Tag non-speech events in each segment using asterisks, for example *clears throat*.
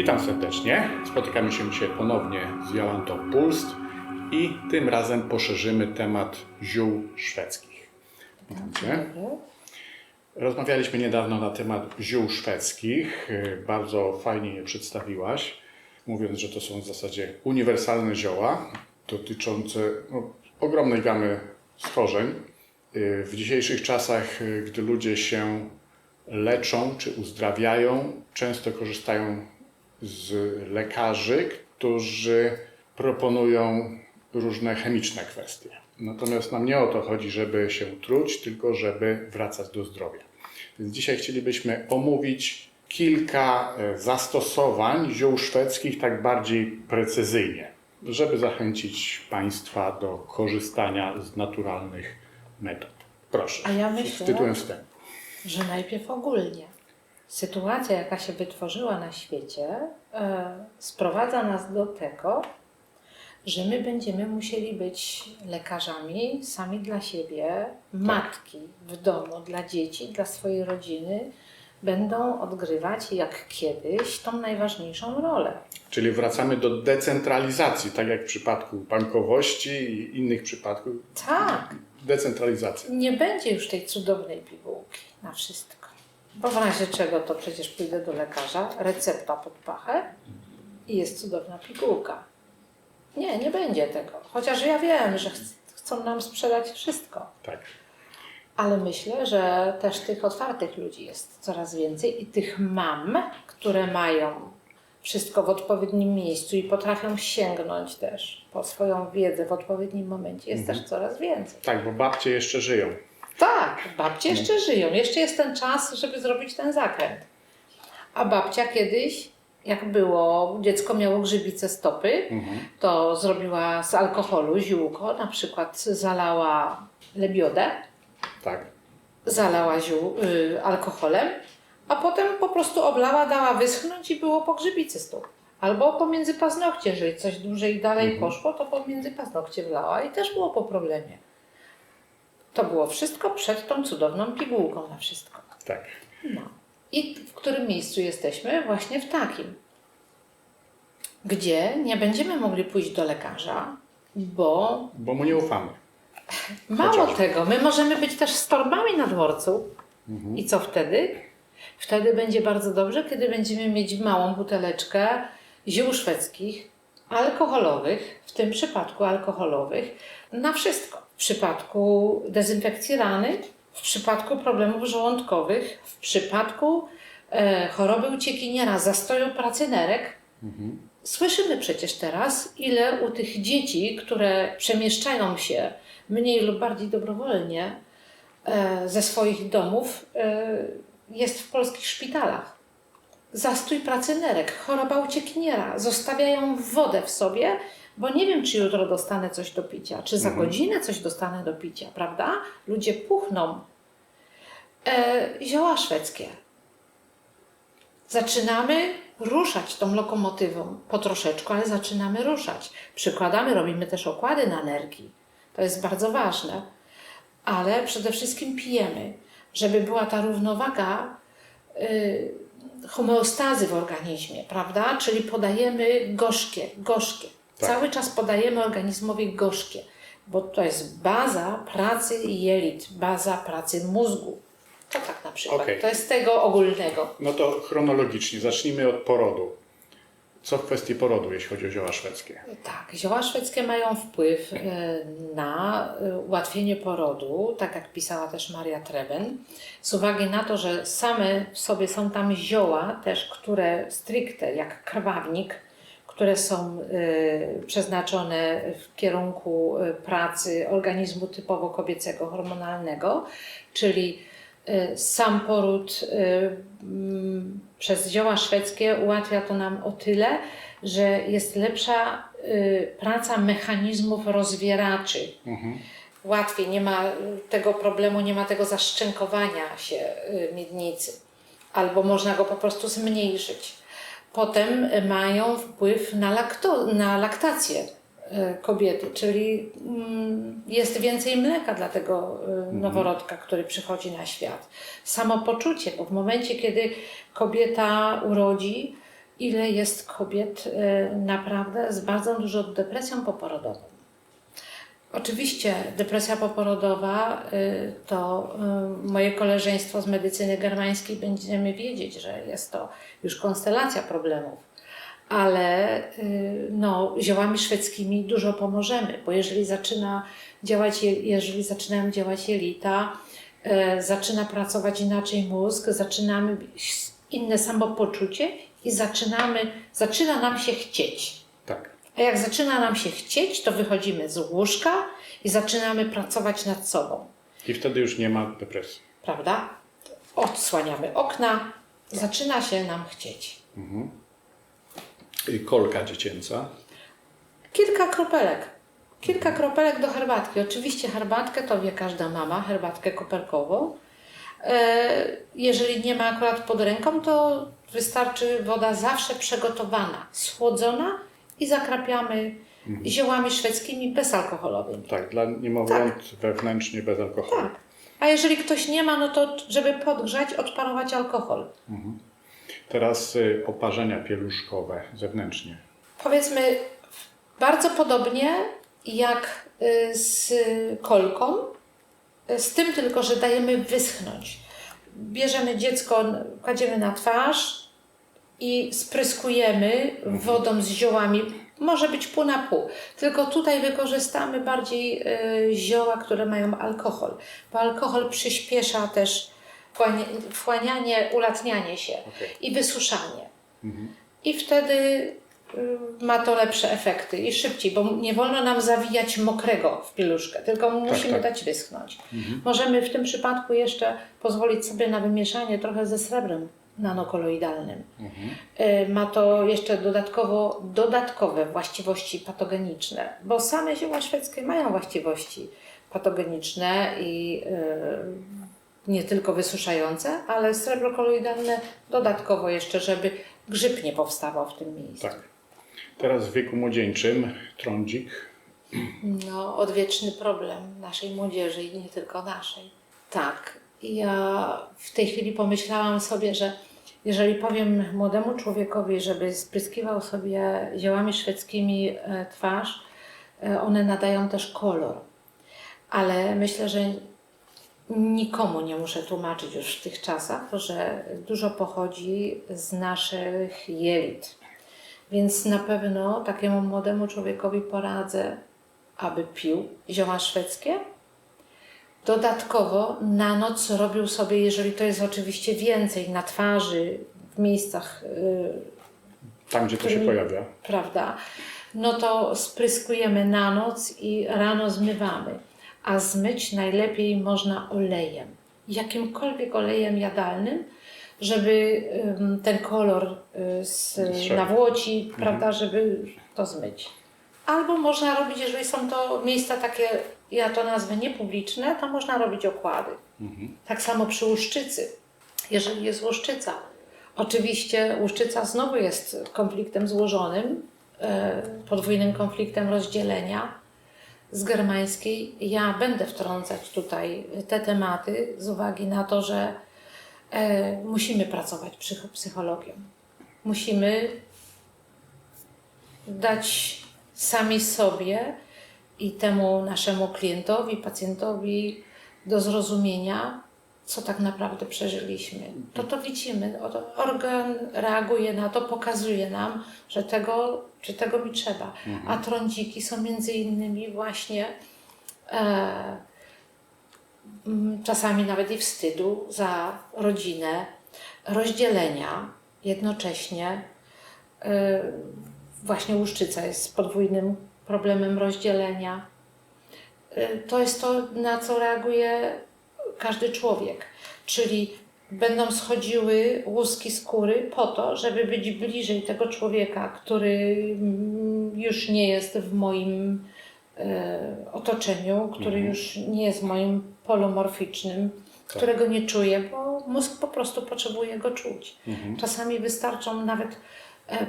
Witam serdecznie. Spotykamy się dzisiaj ponownie z Jolantą Pulst i tym razem poszerzymy temat ziół szwedzkich. Witam Cię. Rozmawialiśmy niedawno na temat ziół szwedzkich. Bardzo fajnie je przedstawiłaś, mówiąc, że to są w zasadzie uniwersalne zioła dotyczące no, ogromnej gamy schorzeń. W dzisiejszych czasach, gdy ludzie się leczą czy uzdrawiają, często korzystają z lekarzy, którzy proponują różne chemiczne kwestie. Natomiast nam nie o to chodzi, żeby się truć, tylko żeby wracać do zdrowia. Więc dzisiaj chcielibyśmy omówić kilka e, zastosowań ziół szwedzkich tak bardziej precyzyjnie, żeby zachęcić Państwa do korzystania z naturalnych metod. Proszę. A ja myślę- Tytułem wstępu. że najpierw ogólnie. Sytuacja, jaka się wytworzyła na świecie, e, sprowadza nas do tego, że my będziemy musieli być lekarzami sami dla siebie, matki w domu, dla dzieci, dla swojej rodziny. Będą odgrywać, jak kiedyś, tą najważniejszą rolę. Czyli wracamy do decentralizacji, tak jak w przypadku bankowości i innych przypadków. Tak, Decentralizacja. nie będzie już tej cudownej pigułki na wszystko. Bo w razie czego to przecież pójdę do lekarza, recepta pod pachę i jest cudowna pigułka. Nie, nie będzie tego. Chociaż ja wiem, że ch- chcą nam sprzedać wszystko. Tak. Ale myślę, że też tych otwartych ludzi jest coraz więcej i tych mam, które mają wszystko w odpowiednim miejscu i potrafią sięgnąć też po swoją wiedzę w odpowiednim momencie, jest też coraz więcej. Tak, bo babcie jeszcze żyją. Tak, babcie jeszcze żyją. Jeszcze jest ten czas, żeby zrobić ten zakręt. A babcia kiedyś, jak było, dziecko miało grzybice stopy, to zrobiła z alkoholu ziółko, na przykład zalała lebiodę, Tak. zalała ziół, y, alkoholem, a potem po prostu oblała, dała wyschnąć i było po grzybicy stóp. Albo pomiędzy paznokcie, jeżeli coś dłużej dalej poszło, to pomiędzy paznokcie wlała i też było po problemie. To było wszystko przed tą cudowną pigułką na wszystko. Tak. No. I w którym miejscu jesteśmy? Właśnie w takim, gdzie nie będziemy mogli pójść do lekarza, bo Bo mu nie ufamy. Mało Chociażby. tego, my możemy być też z torbami na dworcu. I co wtedy? Wtedy będzie bardzo dobrze, kiedy będziemy mieć małą buteleczkę ziół szwedzkich, alkoholowych, w tym przypadku alkoholowych, na wszystko. W przypadku dezynfekcji rany, w przypadku problemów żołądkowych, w przypadku e, choroby uciekiniera, zastoju pracy nerek, Słyszymy przecież teraz, ile u tych dzieci, które przemieszczają się mniej lub bardziej dobrowolnie e, ze swoich domów, e, jest w polskich szpitalach. Zastój pracy nerek, choroba uciekiniera, zostawiają wodę w sobie, bo nie wiem, czy jutro dostanę coś do picia, czy za godzinę coś dostanę do picia, prawda? Ludzie puchną. E, zioła szwedzkie. Zaczynamy ruszać tą lokomotywą po troszeczku, ale zaczynamy ruszać. Przykładamy, robimy też okłady na nerki. To jest bardzo ważne. Ale przede wszystkim pijemy, żeby była ta równowaga y, homeostazy w organizmie, prawda? Czyli podajemy gorzkie, gorzkie. Tak. Cały czas podajemy organizmowi gorzkie, bo to jest baza pracy jelit, baza pracy mózgu. To tak na przykład. Okej. To jest tego ogólnego. No to chronologicznie zacznijmy od porodu. Co w kwestii porodu, jeśli chodzi o zioła szwedzkie? Tak, zioła szwedzkie mają wpływ e, na e, ułatwienie porodu, tak jak pisała też Maria Treben, z uwagi na to, że same w sobie są tam zioła też, które stricte, jak krwawnik, które są e, przeznaczone w kierunku e, pracy organizmu typowo kobiecego, hormonalnego, czyli e, sam poród mm, przez zioła szwedzkie ułatwia to nam o tyle, że jest lepsza y, praca mechanizmów rozwieraczy. Łatwiej, nie ma y, tego problemu, nie ma tego zaszczękowania się y, miednicy, albo można go po prostu zmniejszyć. Potem mają wpływ na, lakto, na laktację y, kobiety, czyli mm, jest więcej mleka dla tego y, noworodka, który przychodzi na świat. Samopoczucie, bo w momencie, kiedy kobieta urodzi, ile jest kobiet e, naprawdę z bardzo dużą depresją poporodową. Oczywiście depresja poporodowa y, to y, moje koleżeństwo z medycyny germańskiej będziemy wiedzieć, że jest to już konstelacja problemów, ale y, no, ziołami szwedzkimi dużo pomożemy, bo jeżeli zaczyna działać, je- jeżeli zaczynają działać jelita, zaczyna pracować inaczej mózg, zaczynamy inne samopoczucie i zaczynamy, zaczyna nam się chcieć. A jak zaczyna nam się chcieć, to wychodzimy z łóżka i zaczynamy pracować nad sobą, I wtedy już nie ma depresji. prawda? Odsłaniamy okna, zaczyna się nam chcieć. I kolka dziecięca. Kilka kropelek. Kilka kropelek do herbatki. Oczywiście herbatkę to wie każda mama, herbatkę koperkową. E, Jeżeli nie ma akurat pod ręką, to wystarczy woda zawsze przygotowana, schłodzona i zakrapiamy ziołami szwedzkimi bezalkoholowymi. Tak, dla niemowląt wewnętrznie bez alkoholu. Tak. A jeżeli ktoś nie ma, no to żeby podgrzać, odparować alkohol. Teraz y, oparzenia pieluszkowe zewnętrznie. Powiedzmy bardzo podobnie jak y, z kolką, y, z tym tylko, że dajemy wyschnąć. Bierzemy dziecko, kładziemy na twarz i spryskujemy wodą z ziołami. Może być pół na pół. Tylko tutaj wykorzystamy bardziej y, zioła, które mają alkohol, bo alkohol przyspiesza też wchłania- wchłanianie, ulatnianie się Okej. i wysuszanie. I wtedy y, ma to lepsze efekty i szybciej, bo nie wolno nam zawijać mokrego w pieluszkę, tylko musimy tak. dać wyschnąć. Możemy w tym przypadku jeszcze pozwolić sobie na wymieszanie trochę ze srebrem nanokoloidalnym. Y, Ma to jeszcze dodatkowo dodatkowe właściwości patogeniczne, bo same zioła szwedzkie mają właściwości patogeniczne i y, nie tylko wysuszające, ale srebro koloidalne dodatkowo jeszcze, żeby grzyb nie powstawał w tym miejscu. Tak. Teraz w wieku młodzieńczym trądzik. No, odwieczny problem naszej młodzieży i nie tylko naszej. Tak, ja w tej chwili pomyślałam sobie, że jeżeli powiem młodemu człowiekowi, żeby spryskiwał sobie ziołami szwedzkimi e, twarz, e, one nadają też kolor. Ale myślę, że nikomu nie muszę tłumaczyć już w tych czasach, że dużo pochodzi z naszych jelit. Więc na pewno takiemu młodemu człowiekowi poradzę, aby pił zioła szwedzkie. Dodatkowo na noc robił sobie, jeżeli to jest oczywiście więcej, na twarzy, w miejscach, yy, Tam, gdzie to się pojawia. prawda, no to spryskujemy na noc i rano zmywamy. A zmyć najlepiej można olejem. Jakimkolwiek olejem jadalnym, żeby ten kolor y, z nawłoci, prawda, żeby to zmyć. Albo można robić, jeżeli są to miejsca takie, ja to nazwę niepubliczne, to można robić okłady. Tak samo przy łuszczycy. Jeżeli jest łuszczyca, oczywiście łuszczyca znowu jest konfliktem złożonym, e, podwójnym konfliktem rozdzielenia z germańskiej. Ja będę wtrącać tutaj te tematy z uwagi na to, że e, musimy pracować psycho- psychologiem. Musimy dać sami sobie i temu naszemu klientowi, pacjentowi do zrozumienia, co tak naprawdę przeżyliśmy. To to widzimy. Organ reaguje na to, pokazuje nam, że tego, czy tego mi trzeba. A trądziki są między innymi właśnie e, czasami nawet i wstydu za rodzinę, rozdzielenia jednocześnie. e, Właśnie łuszczyca jest podwójnym problemem rozdzielenia. Y, To jest to, na co reaguje każdy człowiek. Czyli będą schodziły łuski skóry po to, żeby być bliżej tego człowieka, który mm, już nie jest w moim e, otoczeniu, który już nie jest moim polomorficznym, którego nie czuję, bo mózg po prostu potrzebuje go czuć. Czasami wystarczą nawet e,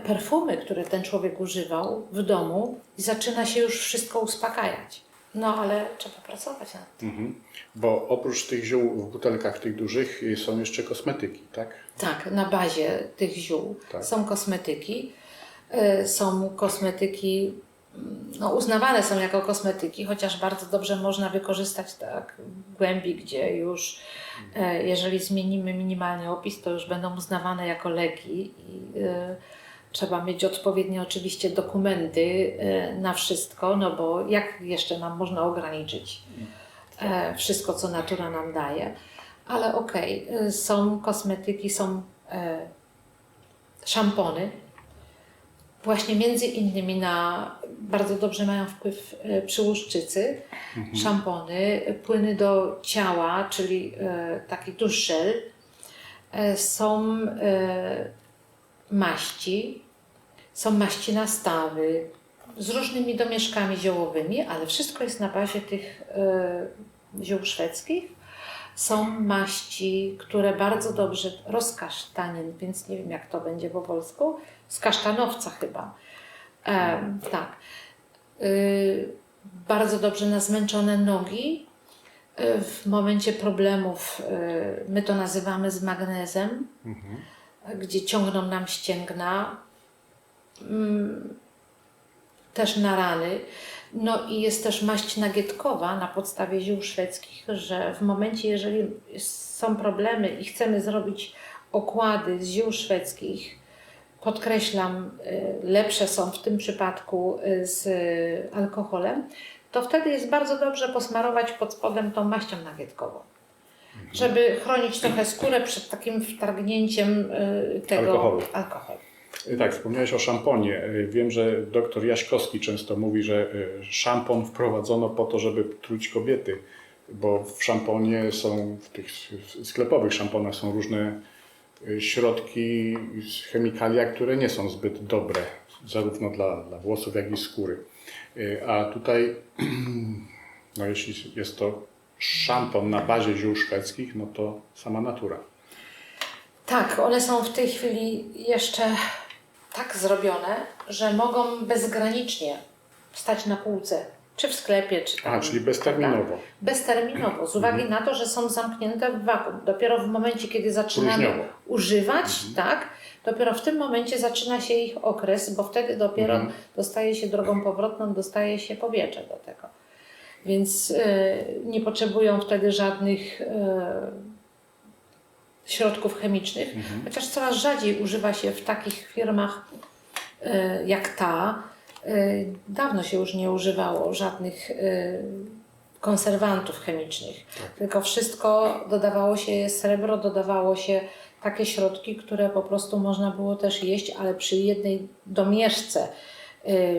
perfumy, które ten człowiek używał w domu i zaczyna się już wszystko uspokajać. No ale trzeba pracować nad tym. Mhm. Bo oprócz tych ziół w butelkach tych dużych y, są jeszcze kosmetyki, tak? Tak, na bazie tych ziół Tak. są kosmetyki. Y, Są kosmetyki, mm, no, uznawane są jako kosmetyki, chociaż bardzo dobrze można wykorzystać tak w głębi, gdzie już e, jeżeli zmienimy minimalnie opis, to już będą uznawane jako leki i e, trzeba mieć odpowiednie oczywiście dokumenty e, na wszystko, no bo jak jeszcze nam można ograniczyć e, wszystko, co natura nam daje. Ale okej, y, są kosmetyki, są e, szampony. Właśnie między innymi na bardzo dobrze mają wpływ e, przy łuszczycy. Szampony, e, płyny do ciała, czyli e, taki duszel. E, są e, maści, są maści na stawy z różnymi domieszkami ziołowymi, ale wszystko jest na bazie tych e, ziół szwedzkich. Są maści, które bardzo dobrze rozkasztanin, więc nie wiem jak to będzie po polsku, z kasztanowca chyba. Em, tak. Y, bardzo dobrze na zmęczone nogi. Y, w momencie problemów, y, my to nazywamy z magnezem, gdzie ciągną nam ścięgna, mm, też na rany. No i jest też maść nagietkowa na podstawie ziół szwedzkich, że w momencie, jeżeli są problemy i chcemy zrobić okłady z ziół szwedzkich, podkreślam, y, lepsze są w tym przypadku y, z alkoholem, to wtedy jest bardzo dobrze posmarować pod spodem tą maścią nagietkową. Żeby chronić trochę skórę przed takim wtargnięciem y, tego Alkoholu. alkoholu. Y, Tak, wspomniałeś o szamponie. Y, Wiem, że doktor Jaśkowski często mówi, że szampon wprowadzono po to, żeby truć kobiety, bo w szamponie są, w tych sklepowych szamponach są różne środki, chemikalia, które nie są zbyt dobre, zarówno dla, dla włosów, jak i skóry. A tutaj, *clears throat* no jeśli jest to szampon na bazie ziół szwedzkich, no to sama natura. Tak, one są w tej chwili jeszcze tak zrobione, że mogą bezgranicznie stać na półce, czy w sklepie, czy tam. A, czyli bezterminowo. Bezterminowo, z uwagi na to, że są zamknięte w wakum. Dopiero w momencie, kiedy zaczynamy Próżniowo. używać, tak, dopiero w tym momencie zaczyna się ich okres, bo wtedy dopiero Mhm. dostaje się drogą powrotną, dostaje się powietrze do tego. Więc y, nie potrzebują wtedy żadnych y, środków chemicznych, chociaż coraz rzadziej używa się w takich firmach y, jak ta. Dawno się już nie używało żadnych konserwantów chemicznych, tylko wszystko dodawało się srebro, dodawało się takie środki, które po prostu można było też jeść, ale przy jednej domieszce,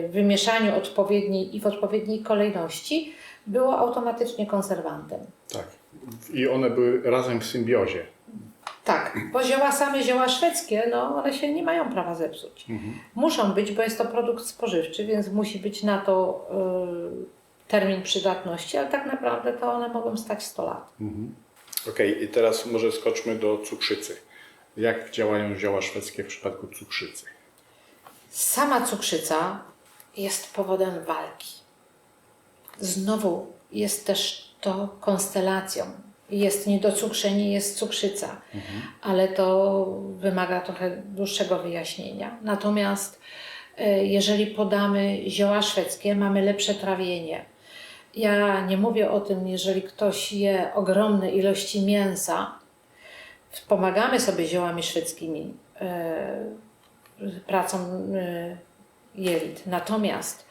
wymieszaniu odpowiedniej i w odpowiedniej kolejności było automatycznie konserwantem. Tak. I one były razem w symbiozie. Tak, bo zioła same, zioła szwedzkie, no one się nie mają prawa zepsuć. Muszą być, bo jest to produkt spożywczy, więc musi być na to y, termin przydatności, ale tak naprawdę to one mogą stać 100 lat. Okej, i teraz może skoczmy do cukrzycy. Jak działają zioła szwedzkie w przypadku cukrzycy? Sama cukrzyca jest powodem walki. Znowu jest też to konstelacją. Jest niedocukrzenie, jest cukrzyca, ale to wymaga trochę dłuższego wyjaśnienia. Natomiast e, jeżeli podamy zioła szwedzkie, mamy lepsze trawienie. Ja nie mówię o tym, jeżeli ktoś je ogromne ilości mięsa, pomagamy sobie ziołami szwedzkimi, e, pracą e, jelit. Natomiast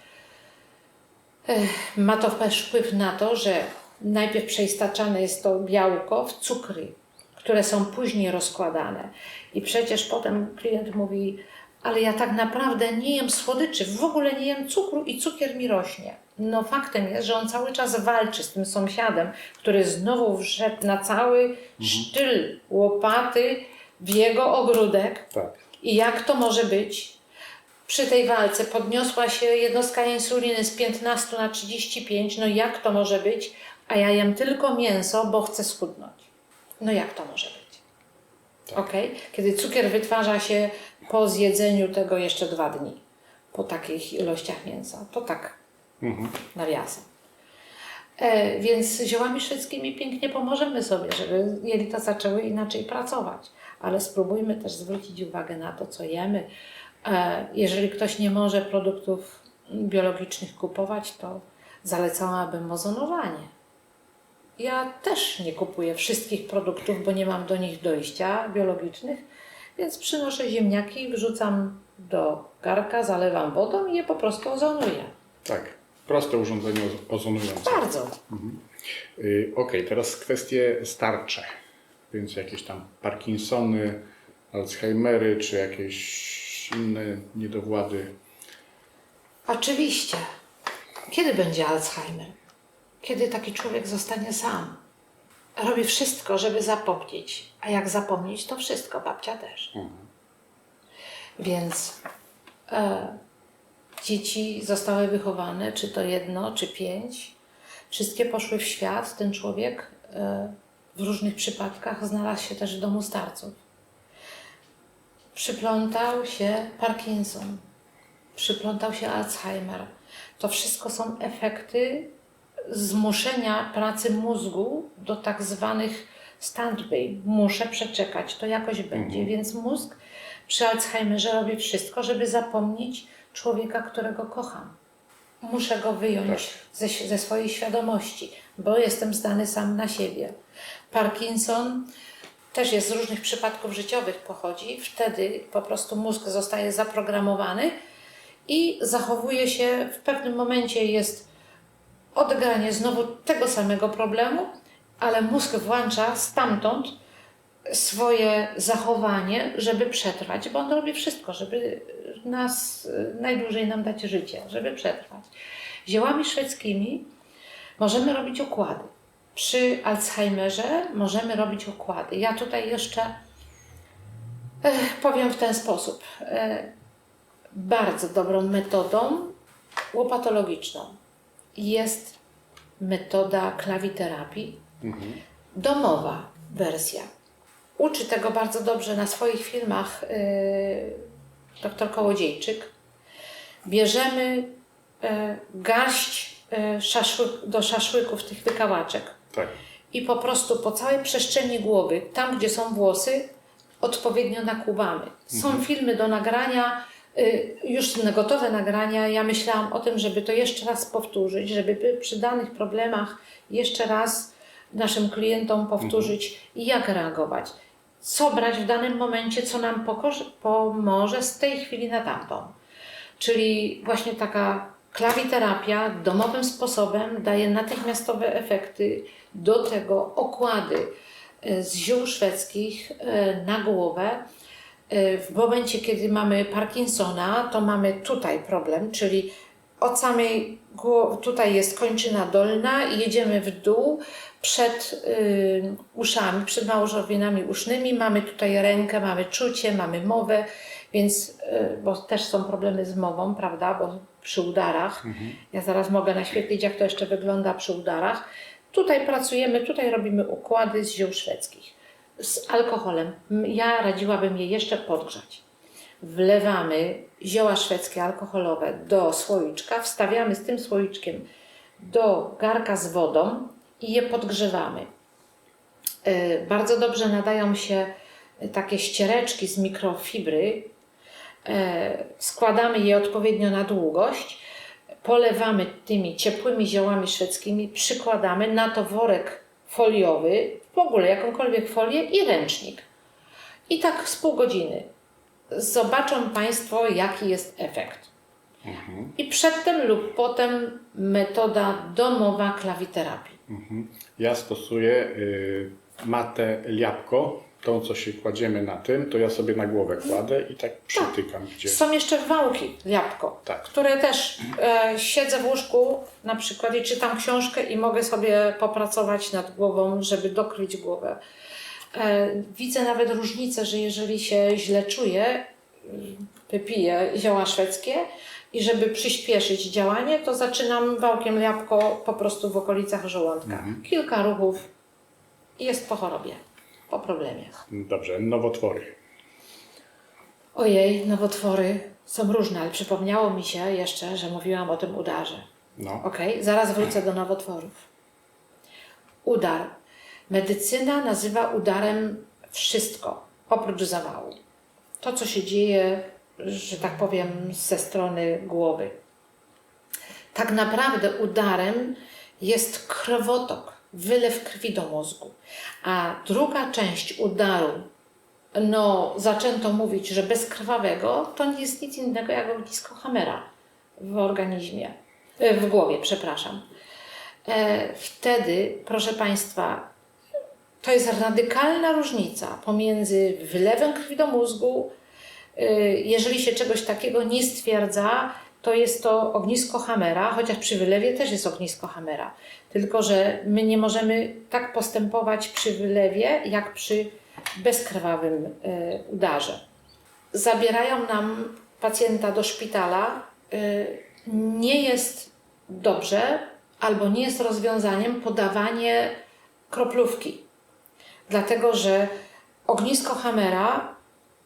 ma to wpływ na to, że najpierw przeistaczane jest to białko w cukry, które są później rozkładane. I przecież potem klient mówi, ale ja tak naprawdę nie jem słodyczy, w ogóle nie jem cukru i cukier mi rośnie. No faktem jest, że on cały czas walczy z tym sąsiadem, który znowu wszedł na cały sztyl łopaty w jego ogródek. Tak. I jak to może być? Przy tej walce podniosła się jednostka insuliny z 15 na 35. No jak to może być? A ja jem tylko mięso, bo chcę schudnąć. No jak to może być? Okej? Kiedy cukier wytwarza się po zjedzeniu tego jeszcze dwa dni, po takich ilościach mięsa. To tak nawiasem. E, więc ziołami szwedzkimi pięknie pomożemy sobie, żeby jelita zaczęły inaczej pracować. Ale spróbujmy też zwrócić uwagę na to, co jemy. E, jeżeli ktoś nie może produktów biologicznych kupować, to zalecałabym ozonowanie. Ja też nie kupuję wszystkich produktów, bo nie mam do nich dojścia biologicznych, więc przynoszę ziemniaki, wrzucam do garka, zalewam wodą i je po prostu ozonuję. Tak, proste urządzenie oz- ozonujące. Bardzo. Y, Okej, teraz kwestie starcze, więc jakieś tam Parkinsony, Alzheimery, czy jakieś inne niedowłady. Oczywiście. Kiedy będzie Alzheimer? Kiedy taki człowiek zostanie sam? Robi wszystko, żeby zapomnieć. A jak zapomnieć, to wszystko, babcia też. Więc e, dzieci zostały wychowane, czy to jedno, czy pięć. Wszystkie poszły w świat. Ten człowiek e, w różnych przypadkach znalazł się też w domu starców. Przyplątał się Parkinson, przyplątał się Alzheimer. To wszystko są efekty zmuszenia pracy mózgu do tak zwanych standby. Muszę przeczekać, to jakoś będzie. Więc mózg przy Alzheimerze robi wszystko, żeby zapomnieć człowieka, którego kocham. Muszę go wyjąć ze, ze swojej świadomości, bo jestem zdany sam na siebie. Parkinson też jest z różnych przypadków życiowych pochodzi. Wtedy po prostu mózg zostaje zaprogramowany i zachowuje się, w pewnym momencie jest odegranie znowu tego samego problemu, ale mózg włącza stamtąd swoje zachowanie, żeby przetrwać, bo on robi wszystko, żeby nas najdłużej nam dać życie, żeby przetrwać. Ziołami szwedzkimi możemy robić układy. Przy Alzheimerze możemy robić układy. Ja tutaj jeszcze eh, powiem w ten sposób. Eh, bardzo dobrą metodą łopatologiczną jest metoda klawiterapii, domowa wersja. Uczy tego bardzo dobrze na swoich filmach yy, dr Kołodziejczyk. Bierzemy garść do szaszłyków tych wykałaczek Tak. i po prostu po całej przestrzeni głowy, tam gdzie są włosy, odpowiednio nakłuwamy. Są filmy do nagrania, y, już na gotowe nagrania. Ja myślałam o tym, żeby to jeszcze raz powtórzyć, żeby by przy danych problemach jeszcze raz naszym klientom powtórzyć, jak reagować. Co brać w danym momencie, co nam pomoże z tej chwili na tamtą. Czyli właśnie taka klawiterapia domowym sposobem daje natychmiastowe efekty. Do tego okłady e, z ziół szwedzkich e, na głowę. E, W momencie, kiedy mamy Parkinsona, to mamy tutaj problem, czyli od samej głowy, tutaj jest kończyna dolna i jedziemy w dół przed y, uszami, przed małżowinami usznymi. Mamy tutaj rękę, mamy czucie, mamy mowę, więc, y, bo też są problemy z mową, prawda, bo przy udarach. Ja zaraz mogę naświetlić, jak to jeszcze wygląda przy udarach. Tutaj pracujemy, tutaj robimy układy z ziół szwedzkich. Z alkoholem. Ja radziłabym je jeszcze podgrzać wlewamy zioła szwedzkie alkoholowe do słoiczka, wstawiamy z tym słoiczkiem do garka z wodą i je podgrzewamy. Y, Bardzo dobrze nadają się takie ściereczki z mikrofibry. E, Składamy je odpowiednio na długość, polewamy tymi ciepłymi ziołami szwedzkimi, przykładamy na to worek foliowy, w ogóle jakąkolwiek folię i ręcznik. I tak z pół godziny zobaczą Państwo, jaki jest efekt. I przedtem lub potem metoda domowa klawiterapii. Ja stosuję y, matę liapko, tą co się kładziemy na tym, to ja sobie na głowę kładę i tak przytykam gdzie. Są jeszcze wałki, jabłko, Tak. które też e, siedzę w łóżku na przykład i czytam książkę i mogę sobie popracować nad głową, żeby dokryć głowę. E, widzę nawet różnicę, że jeżeli się źle czuję, wypiję zioła szwedzkie i żeby przyspieszyć działanie, to zaczynam wałkiem jabłko po prostu w okolicach żołądka. Kilka ruchów i jest po chorobie, po problemie. Dobrze, nowotwory. Ojej, nowotwory są różne, ale przypomniało mi się jeszcze, że mówiłam o tym udarze. No. Okej, zaraz wrócę do nowotworów. udar. Medycyna nazywa udarem wszystko, oprócz zawału. To, co się dzieje, że tak powiem, ze strony głowy. Tak naprawdę udarem jest krwotok, wylew krwi do mózgu. A druga część udaru, no zaczęto mówić, że bezkrwawego, to nie jest nic innego jak ognisko Hamera w organizmie, e, w głowie, przepraszam. E, Wtedy, proszę Państwa, to jest radykalna różnica pomiędzy wylewem krwi do mózgu, y, jeżeli się czegoś takiego nie stwierdza, to jest to ognisko Hamera, chociaż przy wylewie też jest ognisko Hamera. Tylko, że my nie możemy tak postępować przy wylewie, jak przy bezkrwawym y, udarze. Zabierają nam pacjenta do szpitala. y, Nie jest dobrze albo nie jest rozwiązaniem podawanie kroplówki dlatego że ognisko Hamera,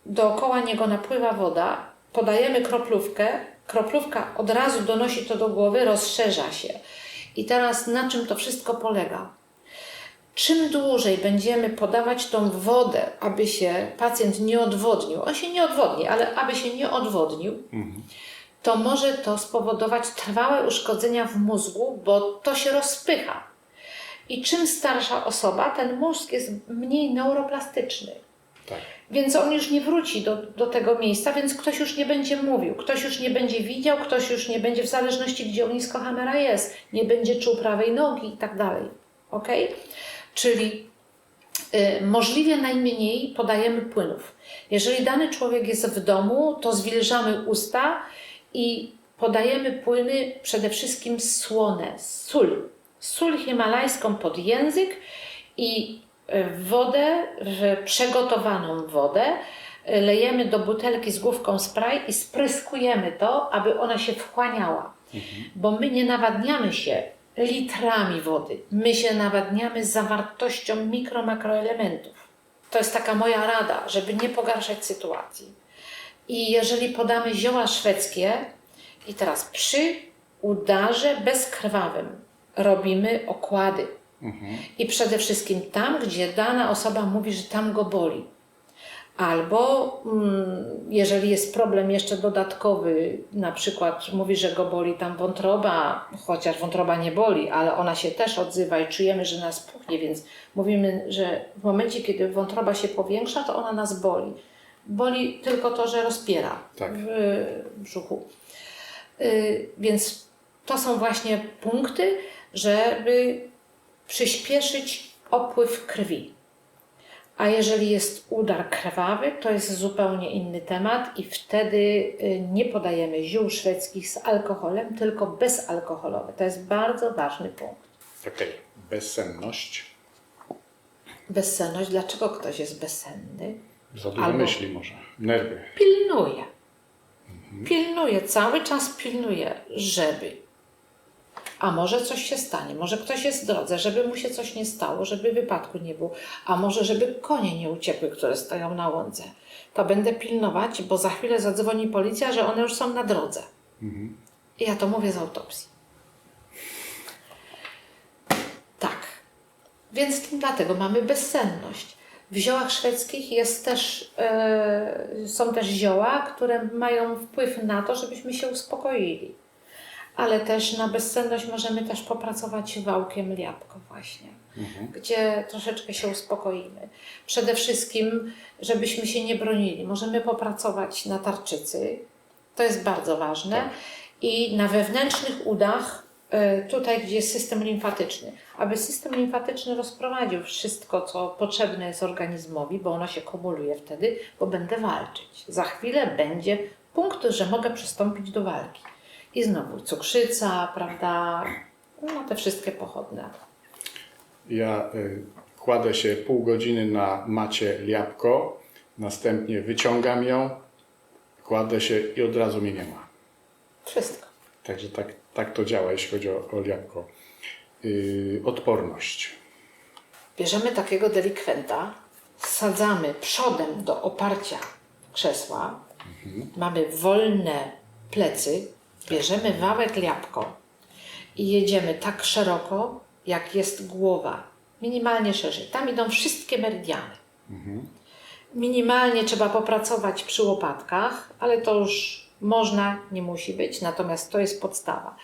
dookoła niego napływa woda, podajemy kroplówkę, kroplówka od razu donosi to do głowy, rozszerza się. I teraz na czym to wszystko polega? Czym dłużej będziemy podawać tą wodę, aby się pacjent nie odwodnił, on się nie odwodni, ale aby się nie odwodnił, to może to spowodować trwałe uszkodzenia w mózgu, bo to się rozpycha. I czym starsza osoba, ten mózg jest mniej neuroplastyczny. Tak. Więc on już nie wróci do, do tego miejsca, więc ktoś już nie będzie mówił, ktoś już nie będzie widział, ktoś już nie będzie, w zależności gdzie ognisko Hamera jest, nie będzie czuł prawej nogi i tak dalej. Ok? Czyli y, możliwie najmniej podajemy płynów. Jeżeli dany człowiek jest w domu, to zwilżamy usta i podajemy płyny przede wszystkim słone, sól. Sól himalajską pod język i wodę, w przegotowaną wodę, y, lejemy do butelki z główką spray i spryskujemy to, aby ona się wchłaniała. Bo my nie nawadniamy się litrami wody. My się nawadniamy zawartością mikro, makroelementów. To jest taka moja rada, żeby nie pogarszać sytuacji. I jeżeli podamy zioła szwedzkie, i teraz przy udarze bezkrwawym robimy okłady. I przede wszystkim tam, gdzie dana osoba mówi, że tam go boli. Albo mm, jeżeli jest problem jeszcze dodatkowy, na przykład mówi, że go boli tam wątroba, chociaż wątroba nie boli, ale ona się też odzywa i czujemy, że nas puchnie, więc mówimy, że w momencie, kiedy wątroba się powiększa, to ona nas boli. Boli tylko to, że rozpiera Tak. w brzuchu. Y, Więc to są właśnie punkty, żeby przyspieszyć opływ krwi. A jeżeli jest udar krwawy, to jest zupełnie inny temat i wtedy y, nie podajemy ziół szwedzkich z alkoholem, tylko bezalkoholowe. To jest bardzo ważny punkt. Okej. Bezsenność. Bezsenność. Dlaczego ktoś jest bezsenny? Za dużo Albo- myśli może. Nerwy. pilnuje. Pilnuje, cały czas pilnuje, żeby. A może coś się stanie, może ktoś jest w drodze, żeby mu się coś nie stało, żeby wypadku nie było, a może żeby konie nie uciekły, które stoją na łące. To będę pilnować, bo za chwilę zadzwoni policja, że one już są na drodze. I ja to mówię z autopsji. Tak. Więc dlatego mamy bezsenność. W ziołach szwedzkich jest też, e, są też zioła, które mają wpływ na to, żebyśmy się uspokoili. Ale też na bezsenność możemy też popracować wałkiem liapko właśnie, gdzie troszeczkę się uspokoimy. Przede wszystkim, żebyśmy się nie bronili. Możemy popracować na tarczycy, to jest bardzo ważne. Tak. I na wewnętrznych udach, e, tutaj gdzie jest system limfatyczny, aby system limfatyczny rozprowadził wszystko, co potrzebne jest organizmowi, bo ono się kumuluje wtedy, bo będę walczyć. Za chwilę będzie punkt, że mogę przystąpić do walki. I znowu cukrzyca, prawda? No te wszystkie pochodne. Ja y, kładę się pół godziny na macie liapko, następnie wyciągam ją, kładę się i od razu mnie nie ma. Wszystko. Także tak, tak to działa, jeśli chodzi o, o liapko. Y, odporność. Bierzemy takiego delikwenta, sadzamy przodem do oparcia krzesła, mamy wolne plecy, bierzemy wałek liapko i jedziemy tak szeroko, jak jest głowa. minimalnie szerzej. Tam idą wszystkie meridiany. Minimalnie trzeba popracować przy łopatkach, ale to już można, nie musi być, natomiast to jest podstawa.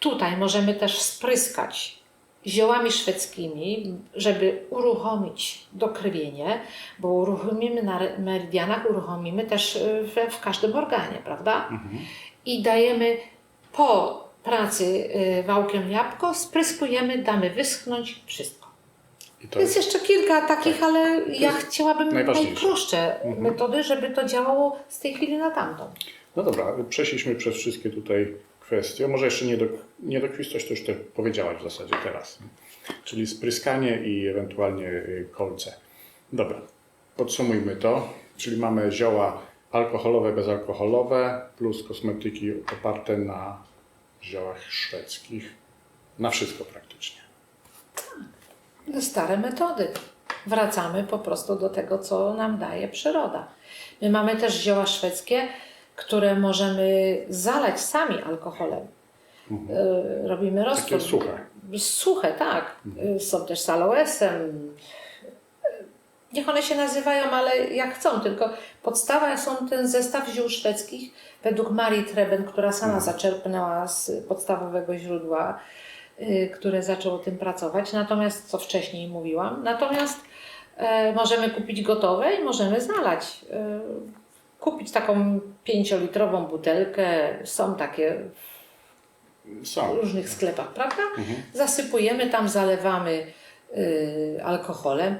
Tutaj możemy też spryskać ziołami szwedzkimi, żeby uruchomić dokrwienie, bo uruchomimy na meridianach, uruchomimy też y, we, w każdym organie, prawda? I dajemy po pracy y, wałkiem jabłko, spryskujemy, damy wyschnąć, wszystko. To Jest jeszcze kilka takich, ale ja jest chciałabym najprostsze metody, żeby to działało z tej chwili na tamtą. No dobra, przeszliśmy przez wszystkie tutaj kwestie. Może jeszcze nie do, nie dokwisłość, to już to powiedziałaś w zasadzie teraz. Czyli spryskanie i ewentualnie y, kolce. Dobra, podsumujmy to. Czyli mamy zioła alkoholowe, bezalkoholowe plus kosmetyki oparte na ziołach szwedzkich. Na wszystko praktycznie. No, Stare metody. Wracamy po prostu do tego, co nam daje przyroda. My mamy też zioła szwedzkie, które możemy zalać sami alkoholem. Y, Robimy roztwór. Takie suche. Suche, tak. Y, Są też z aloesem. Y, Niech one się nazywają, ale jak chcą, tylko podstawa są ten zestaw ziół szwedzkich według Marii Treben, która sama zaczerpnęła z podstawowego źródła, y, które zaczęło tym pracować. Natomiast, co wcześniej mówiłam, natomiast e, możemy kupić gotowe i możemy zalać. E, kupić taką pięciolitrową butelkę, są takie w Są. różnych sklepach, prawda? Zasypujemy tam, zalewamy y, alkoholem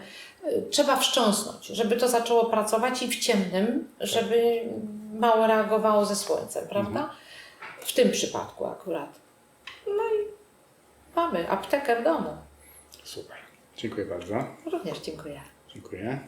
trzeba wstrząsnąć, żeby to zaczęło pracować i w ciemnym, tak. żeby mało reagowało ze słońcem, prawda? Mhm. W tym przypadku akurat. No i mamy aptekę w domu. Super. Dziękuję bardzo. Również dziękuję. Dziękuję.